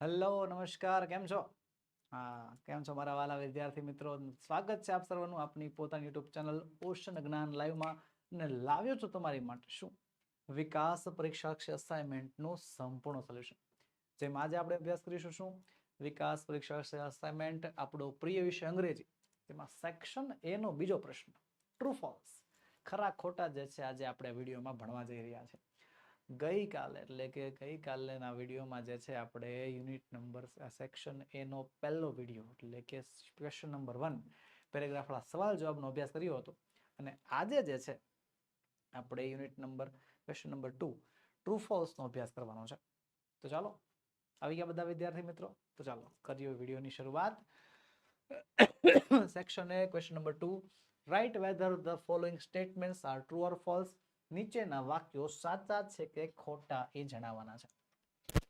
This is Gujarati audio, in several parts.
હેલો, નમસ્કાર, કેમ છો? હા, કેમ છો મારા વાલા વિદ્યાર્થી મિત્રો? સ્વાગત છે આપ સર્વનું આપની પોતાની યુટ્યુબ ચેનલ ઓશન જ્ઞાન લાઈવમાં ને લાવ્યો છું તમારી માટે શું? વિકાસ પરીક્ષા અસાઇનમેન્ટનું સંપૂર્ણ સોલ્યુશન જેમાં આજે આપણે અભ્યાસ કરીશું શું? વિકાસ પરીક્ષા અસાઇનમેન્ટ આપણો પ્રિય વિષય અંગ્રેજી. તેમાં સેક્શન એ નો બીજો પ્રશ્ન ટ્રુ ફોલ્સ ખરા ખોટા જે છે આજે આપણે વિડીયોમાં ભણવા જઈ રહ્યા છે. ગઈકાલે, એટલે કે ગઈકાલના વિડીયોમાં જે છે, આપણે યુનિટ નંબર સેક્શન એનો પહેલો વીડિયો, એટલે કે ક્વેશ્ચન નંબર વન પેરેગ્રાફવાળા સવાલ જવાબનો અભ્યાસ કર્યો હતો. અને આજે જે છે, આપણે unit number, question number two, true ફોલ્સનો અભ્યાસ કરવાનો છે. તો ચાલો, આવી ગયા બધા વિદ્યાર્થી મિત્રો? તો ચાલો, કરીએ વિડીયોની શરૂઆત. Section A, question number two write whether the following statements are true or false? નીચેના વાક્યો સાચા છે કે ખોટા એ જણાવવાના છે.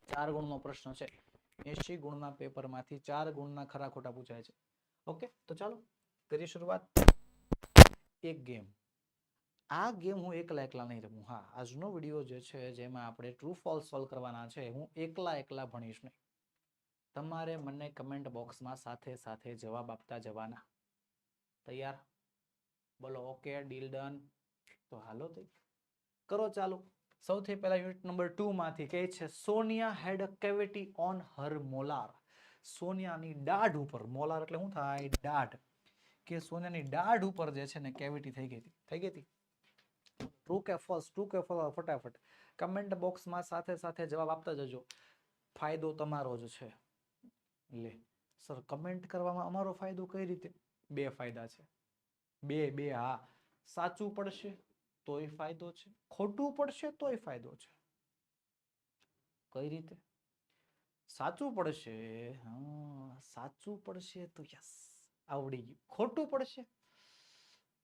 ચાર ગુણનો પ્રશ્ન છે. એસી ગુણના પેપરમાંથી ચાર ગુણના ખરા ખોટા પૂછાય છે. ઓકે, તો ચાલો કરીએ શરૂઆત. એક ગેમ. આ ગેમ હું એકલા એકલા નહીં રમું. હા, આજનો વીડિયો જે છે જેમાં આપણે ટ્રુ ફોલ્સ સોલ્વ કરવાના છે, હું એકલા એકલા ભણીશ નહીં. તમારે મને કમેન્ટ બોક્સમાં સાથે સાથે જવાબ આપતા જવાના. તૈયાર? બોલો, ઓકે ડીલ ડન તો હાલો તઈ કરો ચાલો. સૌથી પહેલા યુનિટ નંબર ટુ માંથી કહે છે, Sonia had a cavity on her molar સોનિયાની દાઢ ઉપર મોલાર એટલે શું થાય? દાઢ કે સોનિયાની દાઢ ઉપર જે છે ને કેવિટી થઈ ગઈ હતી. થઈ ગઈ હતી? ટ્રુ કે ફોલ્સ ટ્રુ કે ફોલ્સ ફટાફટ. કમેન્ટ બોક્સમાં સાથે સાથે જવાબ આપતા જજો. ફાયદો તમારો જ છે. લે. સર કમેન્ટ કરવામાં અમારો ફાયદો કઈ રીતે? બે ફાયદા છે. બે બે, હા. સાચું પડશે? તોય ફાયદો છે. ખોટું પડશે તોય ફાયદો છે. કઈ રીતે? સાચું પડશે? સાચું પડશે તો યસ, આવડી ગયું. ખોટું પડશે?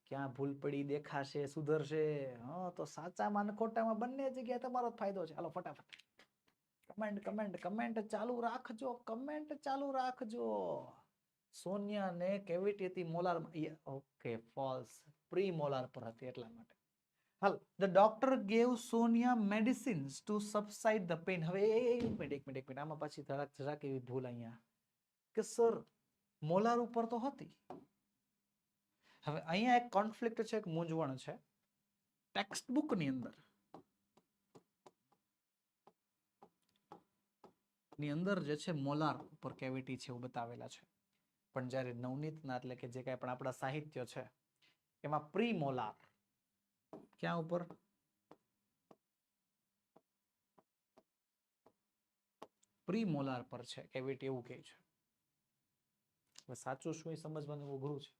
ક્યાં ભૂલ પડી, દેખાશે, સુધરશે? હા, તો સાચામાં અને ખોટામાં બંને જગ્યાએ તમારો ફાયદો છે. હાલો, ફટાફટ. કમેન્ટ કમેન્ટ કમેન્ટ ચાલુ રાખજો, કમેન્ટ ચાલુ રાખજો. સોનિયાને કેવિટી હતી molar okay, false. Premolar પર હતી એટલા માટે. હાલ the doctor gave Sonia medicines to subside the pain હવે એક મિનિટ એક મિનિટ એક મિનિટ આમાં પાછી જરાક જરાક એવી ભૂલ અહીંયા. કે સર મોલાર ઉપર તો હતી. હવે અહીંયા એક કોન્ફ્લિક્ટ છે, એક મૂંઝવણ છે. ટેક્સ્ટ બુકની અંદર. ની અંદર જે છે, મોલાર ઉપર કેવિટી છે એવું બતાવેલા છે. પણ જ્યારે નવનીતના એટલે કે જે કાંઈ પણ આપણા સાહિત્ય છે, એમાં પ્રી મોલાર ક્યાં ઉપર પ્રીમોલાર પર છે કેવિટી એવું કહે છે. સાચું શું એ સમજવાનું અઘરું છે.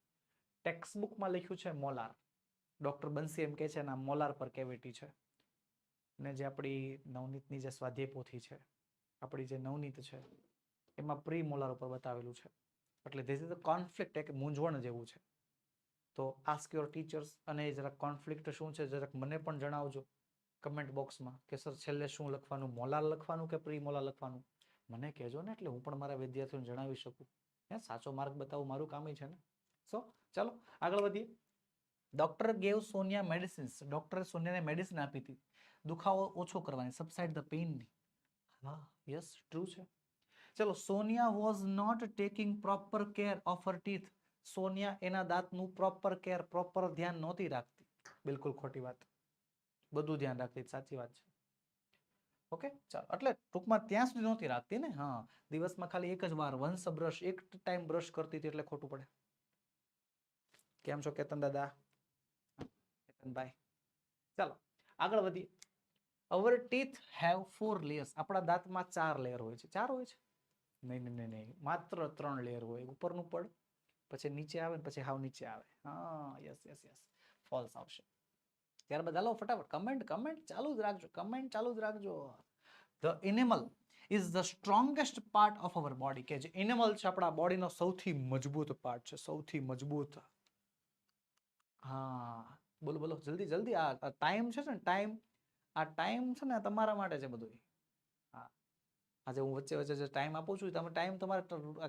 ટેક્સ્ટ બુકમાં લખ્યું છે મોલાર. ડોક્ટર બંસી એમ કહે છે ના મોલાર પર કેવિટી છે. ને જે આપણી નવનીતની જે સ્વાધ્યાય પોથી છે, આપણી જે નવનીત છે, એમાં પ્રી મોલાર ઉપર બતાવેલું છે. એટલે ધીસ ઇઝ અ કોન્ફ્લિક્ટ એક મૂંઝવણ જેવું છે. તો આસ્ક યોર ટીચર્સ અને જરાક કોન્ફ્લિક્ટ શું છે જરાક મને પણ જણાવજો કમેન્ટ બોક્સમાં કે સર છેલ્લે શું લખવાનું મોલાર લખવાનું કે પ્રી મોલાર લખવાનું? મને કહેજો ને એટલે હું પણ મારા વિદ્યાર્થીઓને જણાવી શકું. હે, સાચો માર્ગ બતાવવું મારું કામ છે ને. સો ચાલો, આગળ વધીએ. ડોક્ટર ગેવ સોનિયા મેડિસિન્સ ડોક્ટરે સોનિયાને મેડિસિન આપી હતી. દુખાવો ઓછો કરવાની સબસાઇડ ધ પેઇનની હા યસ ટ્રુ છે. ચલો, Sonia was not taking proper care of her teeth Sonia એના દાંતનું પ્રોપર કેર પ્રોપર ધ્યાન નહોતી રાખતી. બિલકુલ ખોટી વાત. બધું ધ્યાન રાખતી સાચી વાત છે. ઓકે ચાલો. એટલે ટૂંકમાં ત્યાં સુધી નહોતી રાખતી ને? હા. દિવસમાં ખાલી એક જ વાર વંશ બ્રશ એક ટાઈમ બ્રશ કરતી હતી એટલે ખોટું પડે. કેમ છો, કેતન દાદા? કેતનભાઈ. ચાલો, આગળ વધીએ. Our teeth have four layers આપણા દાંતમાં ચાર લેયર હોય છે. ચાર હોય છે? નહીં નહીં નહીં નહીં. માત્ર ત્રણ લેયર હોય. ઉપરનું પડ પછી નીચે આવે ને પછી હાવ નીચે આવે. હા યસ યસ યસ ફોલ્સ આવશે ત્યારબાદ હાલો, ફટાફટ. કમેન્ટ કમેન્ટ ચાલુ જ રાખજો. કમેન્ટ ચાલુ જ રાખજો. The enamel is the strongest part of our body કે જે એનિમલ છે, આપણા બોડીનો સૌથી મજબૂત પાર્ટ છે. સૌથી મજબૂત. હા. બોલો બોલો. જલ્દી જલ્દી. આ ટાઈમ છે ને ટાઈમ આ ટાઈમ છે ને તમારા માટે છે બધું હા. આજે હું વચ્ચે વચ્ચે જે ટાઈમ આપું છું. તમે ટાઈમ તમારે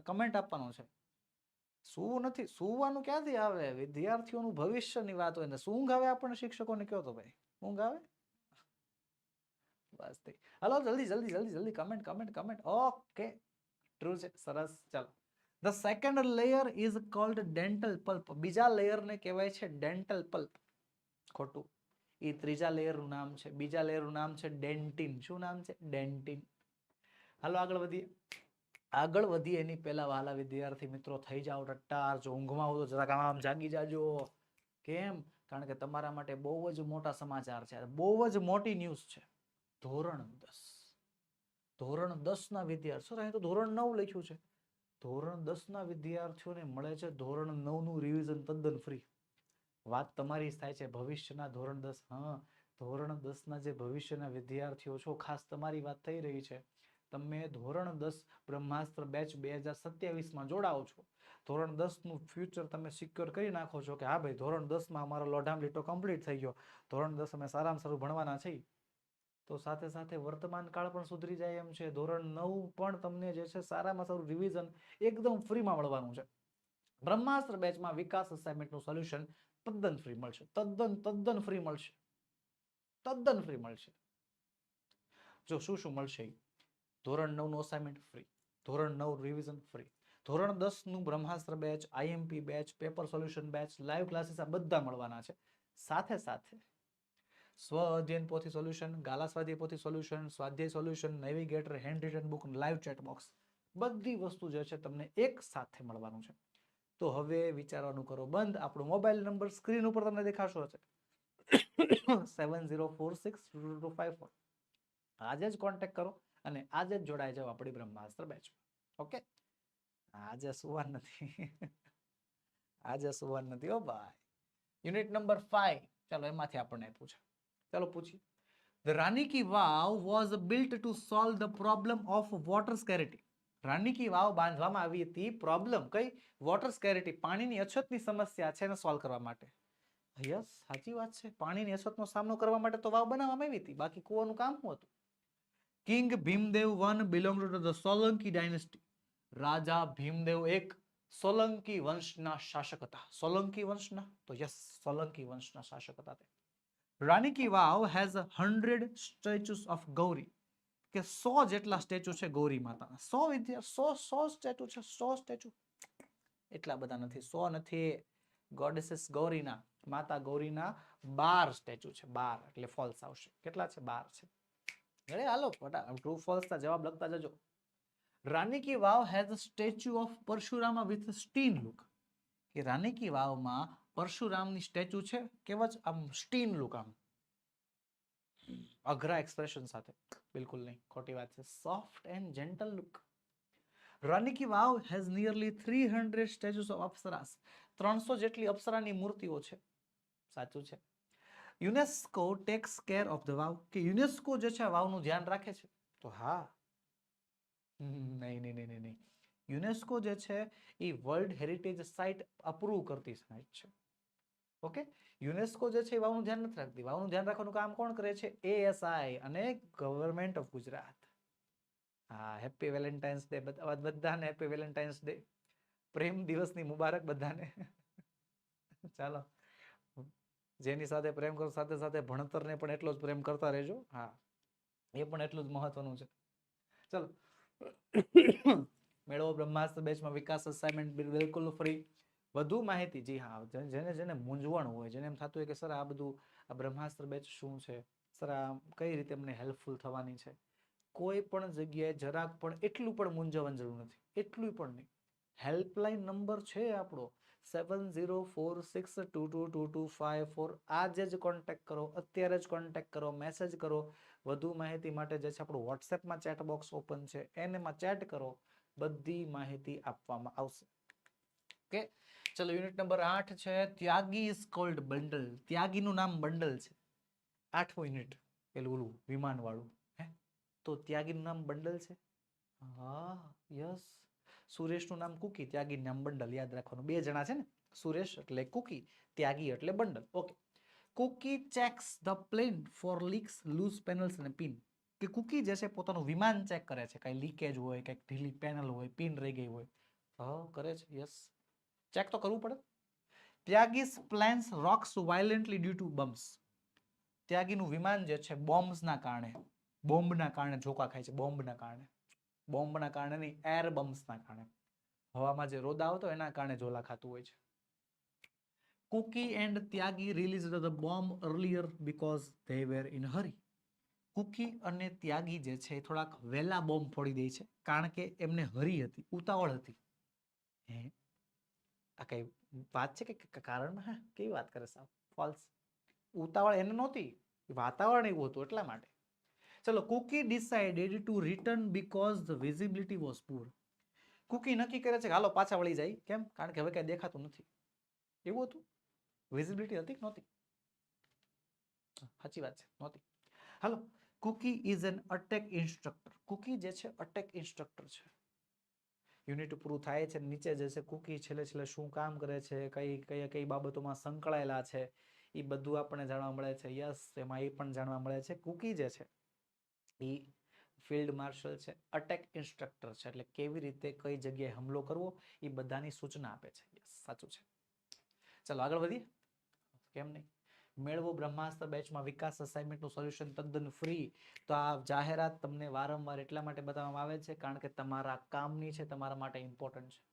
કમેન્ટ આપવાનો છે. સૂવું નથી. સૂવાનું ક્યાંથી આવે? વિદ્યાર્થીઓનું ભવિષ્યની વાત હોય ને ઊંઘ આવે આપણને શિક્ષકોને? કયો તો ભાઈ? ઊંઘ આવે? બસ થઈ હાલો, જલ્દી જલ્દી જલ્દી જલ્દી. Comment comment comment okay true છે. સરસ. ચાલો. The second layer is called dental pulp બીજા લેયરને કહેવાય છે ડેન્ટલ પલ્પ ખોટું. એ ત્રીજા લેયરનું નામ છે. બીજા લેયરનું નામ છે ડેન્ટિન શું નામ છે? ડેન્ટિન હાલો, આગળ વધીએ. આગળ વધીએ એની પહેલા વાલા વિદ્યાર્થી મિત્રો, થઈ જાઓ ટટ્ટાર. જો ઊંઘમાં આવો તો જરાક આમ જાગી જાજો. કેમ? કારણ કે તમારા માટે બહુ જ મોટા સમાચાર છે. બહુ જ મોટી ન્યૂઝ છે. ધોરણ દસ. ધોરણ દસ ના વિદ્યાર્થી સર, અહીં તો ધોરણ નવ લખ્યું છે. ધોરણ દસ ના વિદ્યાર્થીઓને મળે છે ધોરણ નવનું રિવિઝન તદ્દન ફ્રી વાત તમારી થાય છે ભવિષ્યના ધોરણ દસ. હા, ધોરણ દસ ના જે ભવિષ્યના વિદ્યાર્થીઓ છો, ખાસ તમારી વાત થઈ રહી છે. તમે ધોરણ દસ બ્રહ્માસ્ત્ર બેચ બે હજાર સત્યાવીસમાં જોડાઓ છો. ધોરણ દસનું ફ્યુચર તમે સિક્યોર કરી નાખો છો કે હા ભાઈ, ધોરણ દસમાં અમારો લોઢામ લીટો કમ્પ્લીટ થઈ ગયો. ધોરણ દસ અમે સારામાં સારું ભણવાના છીએ. તો સાથે સાથે વર્તમાન કાળ પણ સુધરી જાય એમ છે. ધોરણ નવ પણ તમને જે છે સારામાં સારું રિવિઝન એકદમ ફ્રીમાં મળવાનું છે. બ્રહ્માસ્ત્ર બેચમાં વિકાસ અસાઇનમેન્ટનું સોલ્યુશન તદ્દન ફ્રી મળશે. તદ્દન તદ્દન ફ્રી મળશે. તદ્દન ફ્રી મળશે. જો શું શું મળશે? ધોરણ નવનું અસાઇનમેન્ટ ફ્રી ધોરણ નવ રિવિઝન ફ્રી ધોરણ દસનું Brahmastra batch IMP batch paper solution batch live classes આ બધા મળવાના છે. સાથે સાથે સ્વ અધ્યયન પોથી સોલ્યુશન ગાલા સ્વાધ્યાય પોથી સોલ્યુશન સ્વાધ્યાય solution navigator handwritten book live chat box બધી વસ્તુ જે છે તમને એક સાથે મળવાનું છે. તો હવે વિચારવાનું કરો બંધ. આપણો મોબાઈલ નંબર સ્ક્રીન ઉપર તમને દેખાશો છે seven zero four six two five four આજે જ કોન્ટેક્ટ કરો. અને આજે જ જોડાઈ જાવ આપણી બ્રહ્માસ્ત્ર બેચમાં ઓકે આજે સુવાર નથી. આજે સુવાર નથી. ઓ ભાઈ. યુનિટ નંબર ફાઈવ ચાલો એમાંથી આપણને પૂછે. ચાલો પૂછીએ. The Rani ki Vav was built to solve the problem of water scarcity Rani ki Vav બાંધવામાં આવી હતી પ્રોબ્લેમ કઈ? વોટર સ્કેરિટી પાણીની અછતની સમસ્યા છે એને સોલ્વ કરવા માટે. યસ, સાચી વાત છે. પાણીની અછતનો સામનો કરવા માટે તો વાવ બનાવવામાં આવી હતી. બાકી કૂવાનું કામ શું હતું? King Bhimdev one belong to the Solanki dynasty. રાજા ભીમદેવ એક સોલંકી વંશના શાસક હતા. સોલંકી વંશના? તો યસ, સોલંકી વંશના શાસક હતા તે. Rani ki Vav has hundred statues of Gauri કે સો જેટલા સ્ટેચ્યુ છે ગૌરી માતાના. સો વિદ્યા, સો સો સ્ટેચ્યુ છે, સો સ્ટેચ્યુ. એટલા બધા નથી. સો નથી ગોડેસિસ ગૌરીના, માતા ગૌરીના બાર સ્ટેચ્યુ છે. બાર, એટલે ફોલ્સ આવશે. કેટલા છે? બાર છે. જવાબ લખતા જજો. Rani ki Vav has statue of Parashurama with stern look કે રાની કી વાવમાં પરશુરામની સ્ટેચ્યુ છે, કેવા આમ સ્ટીન લુક આમ. અઘરા એક્સપ્રેશન સાથે. બિલકુલ નહીં, ખોટી વાત છે. Soft and gentle look Rani ki Vav has nearly three hundred statues of apsaras. ત્રણસો જેટલી અપ્સરાની મૂર્તિઓ છે. સાચું છે. UNESCO takes care of the Vav કે યુનેસ્કો જે છે વાવનું ધ્યાન રાખે છે? તો હા. નહીં નહીં નહીં નહીં. યુનેસ્કો જે છે એ વર્લ્ડ હેરિટેજ સાઇટ અપ્રૂવ કરતી સાઇટ છે. ઓકે યુનેસ્કો જે છે એ વાવનું ધ્યાન નથી રાખતી. વાવનું ધ્યાન રાખવાનું કામ કોણ કરે છે? એએસઆઈ અને ગવર્મેન્ટ ઓફ ગુજરાત. હા હેપી વેલેન્ટાઇન્સ ડે બધાને હેપી વેલેન્ટાઇન્સ ડે પ્રેમ દિવસની મુબારક બધાને. ચાલો. જેની સાથે પ્રેમ કરો સાથે સાથે ભણતરને પણ એટલો જ પ્રેમ કરતા રહેજો. હા. એ પણ એટલું જ મહત્વનું છે. ચલો. મેળવો બ્રહ્માસ્ત્ર બેચમાં વિકાસ અસાઇનમેન્ટ બિલકુલ ફ્રી વધુ માહિતી જી હા જેને જેને મૂંઝવણ હોય જેને એમ થતું હોય કે સર આ બધું આ બ્રહ્માસ્ત્ર બેચ શું છે? સર આ કઈ રીતે અમને હેલ્પફુલ થવાની છે? કોઈ પણ જગ્યાએ જરાક પણ એટલું પણ મૂંઝવણ જરૂર નથી. એટલું પણ નહીં. હેલ્પલાઇન નંબર છે આપણો. Seven zero four six two two two two five four આજે જ કોન્ટેક્ટ કરો, અત્યારે જ કોન્ટેક્ટ કરો મેસેજ કરો. વધુ માહિતી માટે જે છે આપણું વોટ્સએપમાં ચેટ બોક્સ ઓપન છે, એનેમાં ચેટ કરો. બધી માહિતી આપવામાં આવશે. ઓકે? ચલો યુનિટ નંબર આઠ છે, ત્યાગી ઇઝ કોલ્ડ બંડલ. ત્યાગીનું નામ બંડલ છે. આઠમું યુનિટ પેલું ઓલું વિમાનવાળું, હે? તો ત્યાગીનું નામ બંડલ છે? હા યસ સુરેશનું નામ કુકી, ત્યાગી નામ બંડલ યાદ રાખવાનું. બે જણા છે ને, સુરેશ એટલે કુકી, ત્યાગી એટલે Bundle. Okay. Cookie checks the plane for leaks, loose panels અને પિન. કે કુકી જે છે પોતાનું વિમાન ચેક કરે છે. કઈ લીકેજ હોય, કંઈક ઢીલી પેનલ હોય, પિન રહી ગઈ હોય. હા, કરે છે. યસ. ચેક તો કરવું પડે. Tyagi's planes rocks violently due to bumps. ત્યાગીનું વિમાન જે છે, બોમ્બ્સના કારણે, બોમ્બના કારણે, ઝોકા ખાય છે, બોમ્બના કારણે. બોમ્બના કારણે નહીં એર બમ્સના કારણે. હવામાં જે રોદા આવતો એના કારણે ઝોલા ખાતું હોય છે. Cookie and Tyagi release the bomb earlier because they were in hurry. Cookie અને ત્યાગી જે છે થોડાક વહેલા બોમ્બ ફોડી દે છે, કારણ કે એમને હરી હતી, ઉતાવળ હતી. હે? આ કઈ વાત છે કે કારણ હા, કેવી વાત કરે સાહેબ ફોલ્સ. ઉતાવળ એને નહોતી, વાતાવરણ એવું હતું એટલા માટે. ચલો Cookie decided to return because the visibility was poor Cookie નક્કી કરે છે કે, હાલો, પાછા વળી જાય. કેમ? કારણ કે હવે કઈ દેખાતું નથી. એવું હતું? વિઝિબિલિટી હતી નહોતી? સાચી વાત છે, નહોતી. હાલો Cookie is an attack instructor Cookie જે છે અટેક ઇન્સ્ટ્રક્ટર છે. યુનિટ પૂરું થાય છે, નીચે જે છે કુકી છેલ્લે છેલ્લે શું કામ કરે છે, કઈ કઈ કઈ બાબતોમાં સંકળાયેલા છે એ બધું આપણને જાણવા મળે છે. યસ એમાં એ પણ જાણવા મળે છે. કુકી જે છે એ ફિલ્ડ માર્શલ છે, અટેક ઇન્સ્ટ્રક્ટર છે. એટલે કેવી રીતે કઈ જગ્યાએ હુમલો કરવો એ બધાની સૂચના આપે છે. સાચું છે. ચાલો આગળ વધીએ. કેમ નહીં? મેળવો બ્રહ્માસ્ત્ર બેચમાં વિકાસ અસાઇનમેન્ટનું સોલ્યુશન તદ્દન ફ્રી તો આ જાહેરાત તમને વારંવાર એટલા માટે બતાવવામાં આવે છે, કારણ કે તમારા કામની છે, તમારા માટે ઇમ્પોર્ટન્ટ છે.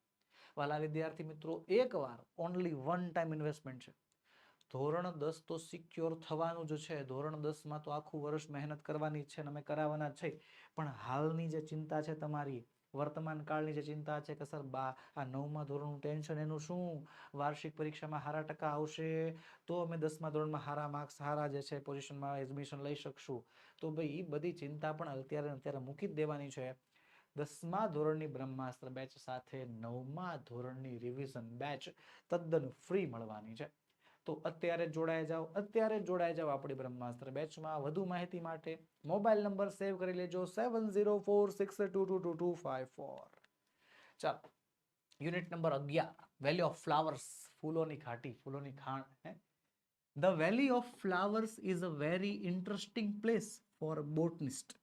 વાલા વિદ્યાર્થી મિત્રો એકવાર ઓનલી વન ટાઈમ ઇન્વેસ્ટમેન્ટ છે. ધોરણ દસ તો સિક્યોર થવાનું જ છે. ધોરણ દસમાં તો આખું વર્ષ મહેનત કરવાની છે અને અમે કરાવવાના છે. પણ હાલની જે ચિંતા છે તમારી, વર્તમાન કાળની જે ચિંતા છે કે સર બા, આ નવમા ધોરણનું ટેન્શન એનું શું? વાર્ષિક પરીક્ષામાં સારા ટકા આવશે? તો અમે દસમા ધોરણમાં સારા માર્ક્સ સારા જે છે પોઝિશનમાં એડમિશન લઈ શકશું. તો ભાઈ એ બધી ચિંતા પણ અત્યારે અત્યારે મૂકી જ દેવાની છે. દસમા ધોરણની બ્રહ્માસ્ત્ર બેચ સાથે નવમા ધોરણની રિવિઝન બેચ તદ્દન ફ્રી મળવાની છે. તો અત્યારે જોડાઈ જાઓ. અત્યારે જોડાઈ જાઓ આપણી બ્રહ્માસ્ત્ર બેચમાં વધુ માહિતી માટે મોબાઈલ નંબર સેવ કરી લેજો seven zero four six two two two two five four ચાલો યુનિટ નંબર અગિયાર વેલી ઓફ ફ્લાવર્સ ફૂલોની ખાટી ફૂલોની ખાણ, હે? The valley of flowers is a very interesting place for botanist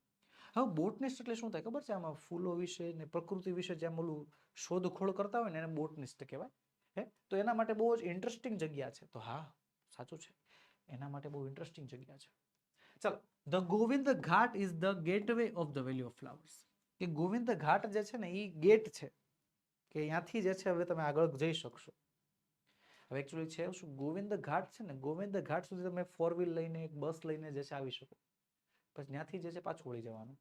હવે બોટનિસ્ટ એટલે શું થાય? ખબર છે? આમાં ફૂલો વિશે ને પ્રકૃતિ વિશે જેમ ઓલું શોધખોળ કરતા હોય ને એને બોટનિસ્ટ કહેવાય. હે? તો એના માટે બહુ જ ઇન્ટરેસ્ટિંગ જગ્યા છે. તો હા, સાચું છે. એના માટે બહુ ઇન્ટરેસ્ટિંગ જગ્યા છે. ચાલો the Govind Ghat is the gateway of the valley of flowers કે ગોવિંદ ઘાટ જે છે ને એ ગેટ છે. કે અહીંયાથી જે છે, હવે તમે આગળ જઈ શકશો. હવે એકચ્યુઅલી છે શું? ગોવિંદ ઘાટ છે ને, ગોવિંદ ઘાટ સુધી તમે ફોર વ્હીલ લઈને, એક બસ લઈને જે છે આવી શકો. પછી ત્યાંથી જે છે પાછું વળી જવાનું.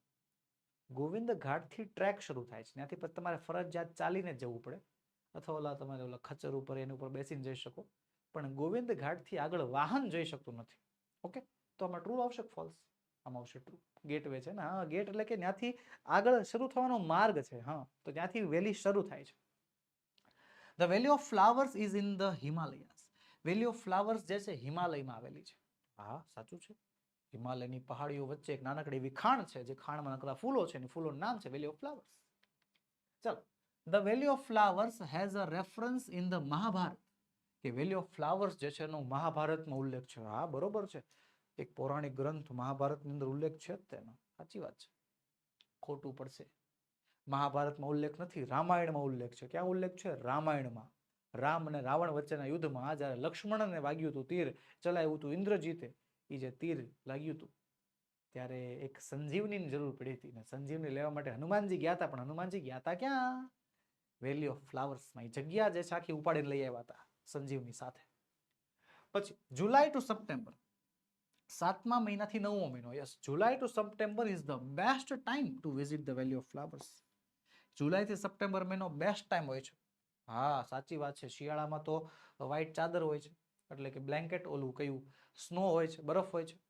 ગોવિંદ ઘાટથી ટ્રેક શરૂ થાય છે. ત્યાંથી પછી તમારે ફરજિયાત ચાલીને જવું પડે. અથવા ઓલા તમારે ઓલા ખચર ઉપર એની ઉપર બેસીને જઈ શકો. પણ ગોવિંદ ઘાટથી આગળ વાહન જઈ શકતું નથી. ઓકે તો આમાં ટ્રુ આવશે ફોલ્સ આમાં આવશે ટ્રુ ગેટવે છે ને? હા ગેટ એટલે કે ત્યાંથી આગળ શરૂ થવાનો માર્ગ છે. હા, તો ત્યાંથી વેલી શરૂ થાય છે. The valley of flowers is in the Himalayas valley of flowers જે છે, હિમાલયમાં આવેલી છે. હા, સાચું છે. હિમાલયની પહાડીઓ વચ્ચે એક નાનકડી એવી ખાણ છે, જે ખાણમાં નાનકડા ફૂલો છે. એની ફૂલોનું નામ છે વેલી ઓફ ફ્લાવર્સ ચાલો the valley of flowers has a reference in the Mahabharata કે વેલી ઓફ ફ્લાવર્સ જે છે એનો મહાભારતમાં ઉલ્લેખ છે. હા, બરોબર છે. એક પૌરાણિક ગ્રંથ મહાભારતની અંદર ઉલ્લેખ છે જ તેનો. સાચી વાત છે. ખોટું પડશે. મહાભારતમાં ઉલ્લેખ નથી, રામાયણમાં ઉલ્લેખ છે. ક્યાં ઉલ્લેખ છે? રામાયણમાં. રામ અને રાવણ વચ્ચેના યુદ્ધમાં જ્યારે લક્ષ્મણને વાગ્યું હતું તીર, ચલાવ્યું હતું ઇન્દ્રજીતે એ જે તીર લાગ્યું હતું, ત્યારે એક સંજીવનીની જરૂર પડી હતી. ને સંજીવની લેવા માટે હનુમાનજી ગયા હતા પણ હનુમાનજી ગયા હતા ક્યાં? વેલી ઓફ ફ્લાવર્સમાં એ જગ્યા જે છે આખી ઉપાડીને લઈ આવ્યા હતા સંજીવની સાથે. પછી જુલાઈ ટુ સપ્ટેમ્બર સાતમા મહિનાથી નવમો મહિનો, yes July to September is the best time to visit the valley of flowers જુલાઈથી September મહિનો બેસ્ટ ટાઈમ હોય છે. હા, સાચી વાત છે. શિયાળામાં તો વ્હાઈટ ચાદર હોય છે. એટલે કે બ્લેન્કેટ ઓલું કયું સ્નો હોય છે, બરફ હોય છે.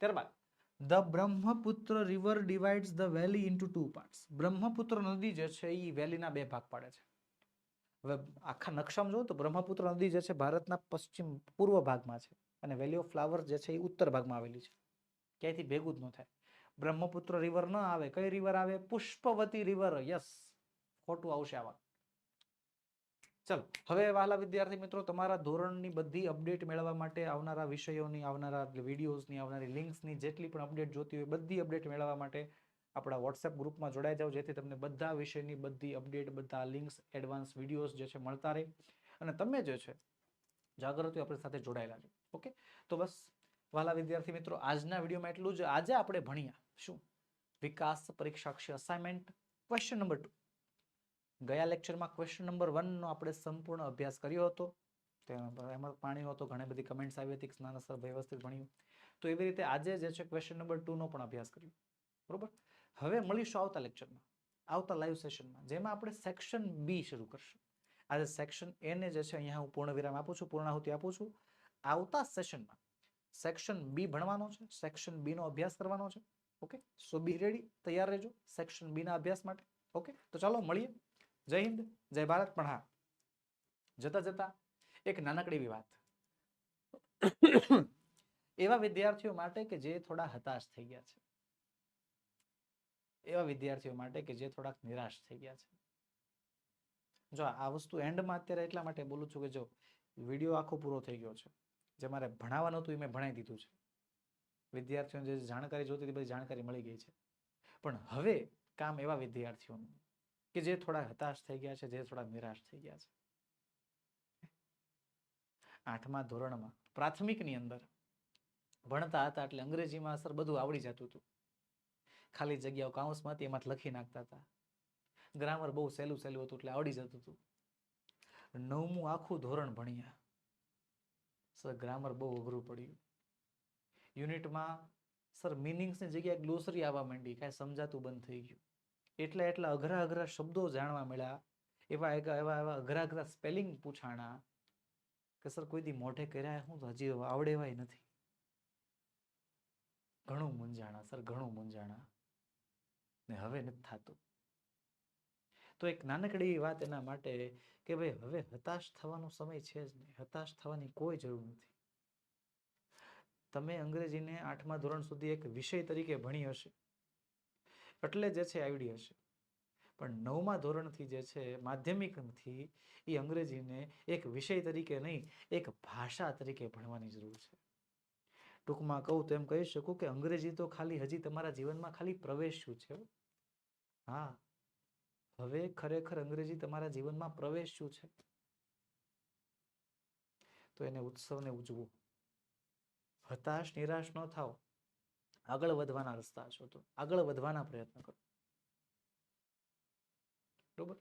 ત્યારબાદ the Brahmaputra river divides the valley into two parts Brahmaputra નદી જે છે એ વેલીના બે ભાગ પાડે છે. હવે આખા નકશામાં જોઉં તો બ્રહ્મપુત્ર નદી જે છે, ભારતના પશ્ચિમ પૂર્વ ભાગમાં છે અને વેલી ઓફ ફ્લાવર જે છે એ ઉત્તર ભાગમાં આવેલી છે. ક્યાંયથી? ભેગું જ ન થાય. બ્રહ્મપુત્ર રિવર ન આવે. કઈ રિવર આવે? પુષ્પવતી રિવર યસ ખોટું આવશે આવા ચલો, હવે વહાલા વિદ્યાર્થી મિત્રો, તમારા ધોરણની બધી અપડેટ મેળવવા માટે આવનારા વિષયોની, આવનારા વિડીયોઝની આવનારી લિંક્સની જેટલી પણ અપડેટ જોતી હોય, બધી અપડેટ મેળવવા માટે આપણા વોટ્સએપ ગ્રુપમાં જોડાઈ જાઓ, જેથી તમને બધા વિષયની બધી અપડેટ બધા લિંક્સ એડવાન્સ વિડીયોઝ જે છે મળતા રહે. અને તમે જે છે, જાગૃતિ આપણી સાથે જોડાયેલા છો ઓકે તો બસ વહાલા વિદ્યાર્થી મિત્રો, આજના વિડીયોમાં એટલું જ. આજે આપણે ભણ્યા. શું? વિકાસ પરીક્ષાક્ષી અસાઇનમેન્ટ ક્વેશ્ચન નંબર ટુ ગયા લેક્ચરમાં ક્વેશ્ચન નંબર વનનો આપણે સંપૂર્ણ અભ્યાસ કર્યો હતો. તેમાં એમાં પાણી હતો, ઘણી બધી કમેન્ટ્સ આવી હતી સ્નાન સર વ્યવસ્થિત ભણ્યું. તો એવી રીતે આજે જે છે ક્વેશ્ચન નંબર ટુનો પણ અભ્યાસ કર્યો. બરોબર? હવે મળીશું આવતા લેક્ચરમાં, આવતા લાઈવ સેશનમાં જેમાં આપણે સેક્શન બી શરૂ કરશું. આજે સેક્શન એને જે છે અહીંયા હું પૂર્ણ વિરામ આપું છું, પૂર્ણાહુતિ આપું છું. આવતા સેશનમાં સેક્શન બી ભણવાનો છે સેક્શન બીનો અભ્યાસ કરવાનો છે. ઓકે સો બી રેડી તૈયાર રહેજો સેક્શન બીના અભ્યાસ માટે. ઓકે તો ચાલો મળીએ. જય હિન્દ, જય ભારત, પણ હા. જતા જતા એક નાનકડી એવી વાત. એવા વિદ્યાર્થીઓ માટે કે જે થોડા હતાશ થઈ ગયા છે. એવા વિદ્યાર્થીઓ માટે કે જે થોડાક નિરાશ થઈ ગયા છે. જો આ વસ્તુ એન્ડમાં અત્યારે એટલા માટે બોલું છું કે જો વીડિયો આખો પૂરો થઈ ગયો છે. જે મારે ભણાવવાનું હતું એ મેં ભણાવી દીધું છે. વિદ્યાર્થીઓને જે જાણકારી જોતી હતી બધી જાણકારી મળી ગઈ છે. પણ હવે કામ એવા વિદ્યાર્થીઓનું કે જે થોડા હતાશ થઈ ગયા છે, જે થોડા નિરાશ થઈ ગયા છે. આઠમા ધોરણમાં પ્રાથમિકની અંદર ભણતા હતા એટલે અંગ્રેજીમાં અસર બધું આવડી જતું હતું. ખાલી જગ્યાઓ કાઉન્સમાં હતી, એમાં લખી નાખતા હતા. ગ્રામર બહુ સહેલું સહેલું હતું એટલે આવડી જતું હતું. નવમું આખું ધોરણ ભણ્યા. સર, ગ્રામર બહુ અઘરું પડ્યું. યુનિટમાં સર મિનિંગ્સની જગ્યાએ ગ્લોસરી આવવા માંડી, કાંઈ સમજાતું બંધ થઈ ગયું. એટલે એટલા અઘરા અઘરા શબ્દો જાણવા મળ્યા. એવા એવા એવા અઘરા અઘરા સ્પેલિંગ પૂછાણા કે, સર, કોઈ દી મોઢે કર્યા હું? તો હજી આવડે એવાય નથી. ઘણું મૂંઝાણા, સર, ઘણું મૂંઝાણા. ને હવે નથી થતું. તો એક નાનકડી વાત એના માટે કે, ભાઈ, હવે હતાશ થવાનો સમય છે જ નહીં. હતાશ થવાની કોઈ જરૂર નથી. તમે અંગ્રેજીને આઠમા ધોરણ સુધી એક વિષય તરીકે ભણી હશે. એટલે જે છે આવડી હશે પણ નવમા ધોરણથી જે છે, માધ્યમિકથી એ અંગ્રેજીને એક વિષય તરીકે નહીં, એક ભાષા તરીકે ભણવાની જરૂર છે. ટૂંકમાં કહું તો એમ કહી શકું કે અંગ્રેજી તો ખાલી હજી તમારા જીવનમાં ખાલી પ્રવેશ્યું છે હા? હવે ખરેખર અંગ્રેજી તમારા જીવનમાં પ્રવેશ્યું છે? તો એને ઉત્સવને ઉજવો. હતાશ, નિરાશ ન થાઓ. આગળ વધવાના રસ્તા શોધો, આગળ વધવાના પ્રયત્ન કરો. બરોબર?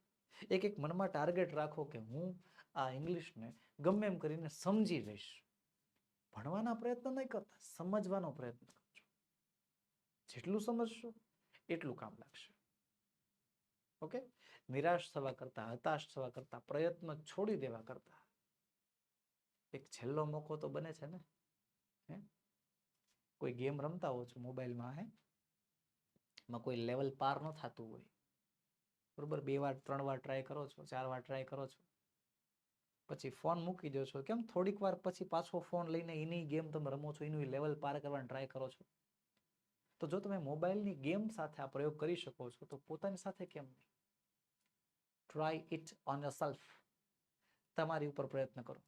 એક એક મનમાં ટાર્ગેટ રાખો કે હું આ ઇંગ્લિશને ગમે એમ કરીને સમજી લઈશ. ભણવાના પ્રયત્ન નહીં કરતા, સમજવાનો પ્રયત્ન કરજો જેટલું સમજશો, એટલું કામ લાગશે. ઓકે? નિરાશ થવા કરતા, હતાશ થવા કરતા, પ્રયત્ન છોડી દેવા કરતા. એક છેલ્લો મોકો તો બને છે ને? હે? કોઈ ગેમ રમતા હો છો મોબાઈલમાં, હે? માં કોઈ લેવલ પાર ન થતું હોય. બરોબર? બે વાર, ત્રણ વાર ટ્રાય કરો છો, ચાર વાર ટ્રાય કરો છો. પછી ફોન મૂકી દો છો. કેમ? થોડીક વાર પછી પાછો ફોન લઈને એની ગેમ તમે રમો છો, એનું લેવલ પાર કરવાનો ટ્રાય કરો છો. તો જો તમે મોબાઈલની ગેમ સાથે આ પ્રયોગ કરી શકો છો, તો પોતાની સાથે કેમ નહીં? Try it on yourself તમારી ઉપર પ્રયત્ન કરો.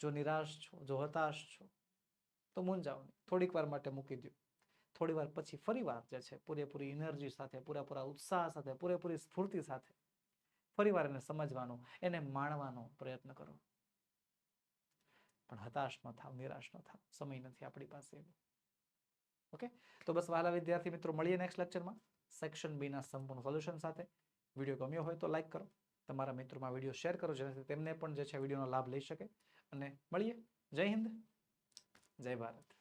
જો નિરાશ છો, જો હતાશ છો તો નહીં થોડીક વાર માટે મૂકી દો થોડી વાર પછી ફરી વાર જે છે, પૂરેપૂરી એનર્જી સાથે, પૂરેપૂરા ઉત્સાહ સાથે, પૂરેપૂરી સ્ફૂર્તિ સાથે ફરી વાર એને સમજવાનો, એને માણવાનો પ્રયત્ન કરો. પણ હતાશ ન થાવ, નિરાશ ન થાવ. સમય નથી આપણી પાસે. ઓકે તો બસ વાલા વિદ્યાર્થી મિત્રો, મળીએ નેક્સ્ટ લેક્ચરમાં સેક્શન બી ના સંપૂર્ણ સોલ્યુશન સાથે. વીડિયો ગમ્યો હોય તો લાઈક કરો. તમારા મિત્રોમાં વીડિયો શેર કરો, જેનાથી તેમને પણ જે છે, વિડીયોનો લાભ લઈ શકે. અને મળીએ. જય હિન્દ. જય ભારત.